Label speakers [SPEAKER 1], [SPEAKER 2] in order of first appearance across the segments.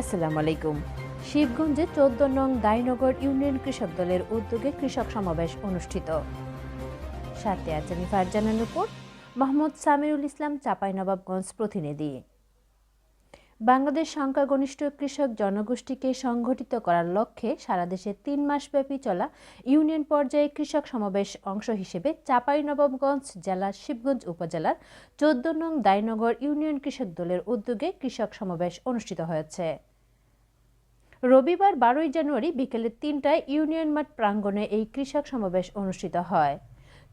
[SPEAKER 1] আসসালামু আলাইকুম। শিবগঞ্জে চোদ্দ নং দাইনগর ইউনিয়ন কৃষক দলের উদ্যোগে কৃষক সমাবেশ অনুষ্ঠিত। সাথে আছেন ফারজানের উপর মোহাম্মদ সামিরুল ইসলাম, চাঁপাইনবাবগঞ্জ প্রতিনিধি। বাংলাদেশ সংখ্যাগরিষ্ঠ কৃষক জনগোষ্ঠীকে সংগঠিত করার লক্ষ্যে সারা দেশে তিন মাসব্যাপী চলা ইউনিয়ন পর্যায়ে কৃষক সমাবেশ অংশ হিসেবে চাঁপাইনবাবগঞ্জ জেলার শিবগঞ্জ উপজেলার চোদ্দ নং দাইনগর ইউনিয়ন কৃষক দলের উদ্যোগে কৃষক সমাবেশ অনুষ্ঠিত হয়েছে। রবিবার বারোই জানুয়ারি বিকেলে তিনটায় ইউনিয়ন মাঠ প্রাঙ্গণে এই কৃষক সমাবেশ অনুষ্ঠিত হয়।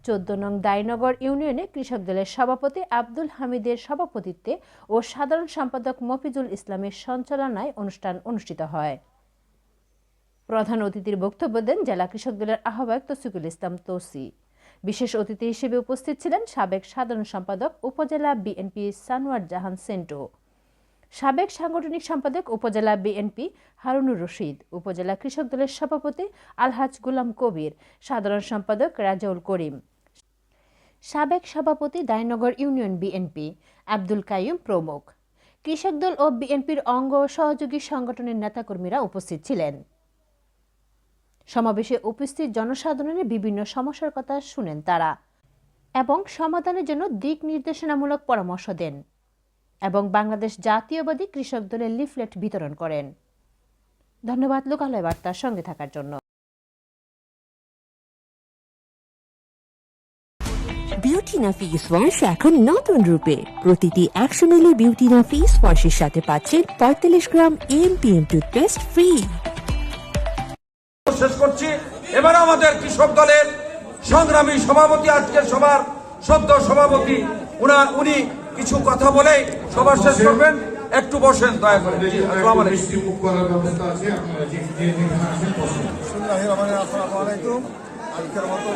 [SPEAKER 1] চোদ্দ নং দায়নগর ইউনিয়নে কৃষক দলের সভাপতি আব্দুল হামিদের সভাপতিত্বে ও সাধারণ সম্পাদক মফিজুল ইসলামের সঞ্চালনায় অনুষ্ঠান অনুষ্ঠিত হয়। প্রধান অতিথির বক্তব্য দেন জেলা কৃষক দলের আহ্বায়ক তসিকুল ইসলাম তোসি। বিশেষ অতিথি হিসেবে উপস্থিত ছিলেন সাবেক সাধারণ সম্পাদক উপজেলা বিএনপি সানোয়ার জাহান সেন্টো, সাবেক সাংগঠনিক সম্পাদক উপজেলা বিএনপি হারুনুর রশিদ, উপজেলা কৃষক দলের সভাপতি আলহাজ গুলাম কবির, সাধারণ সম্পাদক রাজাউল করিম সাবেক সভাপতি দায়নগর ইউনিয়ন বিএনপি, আব্দুল কাইয়ুম প্রমুখ। কৃষক দল ও বিএনপির অঙ্গ সহযোগী সংগঠনের নেতাকর্মীরা উপস্থিত ছিলেন। সমাবেশে উপস্থিত জনসাধারণের বিভিন্ন সমস্যার কথা শুনেন তারা এবং সমাধানের জন্য দিক নির্দেশনামূলক পরামর্শ দেন এবং বাংলাদেশ জাতীয়বাদী কৃষক দলের লিফলেট বিতরণ করেন। ধন্যবাদ, লোকালয় বার্তার সঙ্গে থাকার জন্য।
[SPEAKER 2] বিউটিনা ফেস ওয়াশ এখন নতুন রূপে। প্রতিটি একশো মিলি বিউটিনা ফেস ওয়াশের সাথে পাচ্ছেন পঁয়তাল্লিশ গ্রাম এমপিএম টুথপেস্ট ফ্রি
[SPEAKER 3] শেষ করছি। এবার আমাদের কৃষক দলের সংগ্রামী সভাপতি আজকের সভার সদ্য সভাপতি উনা উনি কিছু কথা বলে সভা শেষ করবেন। একটু বসেন দয়া করে।
[SPEAKER 4] আজকের মতো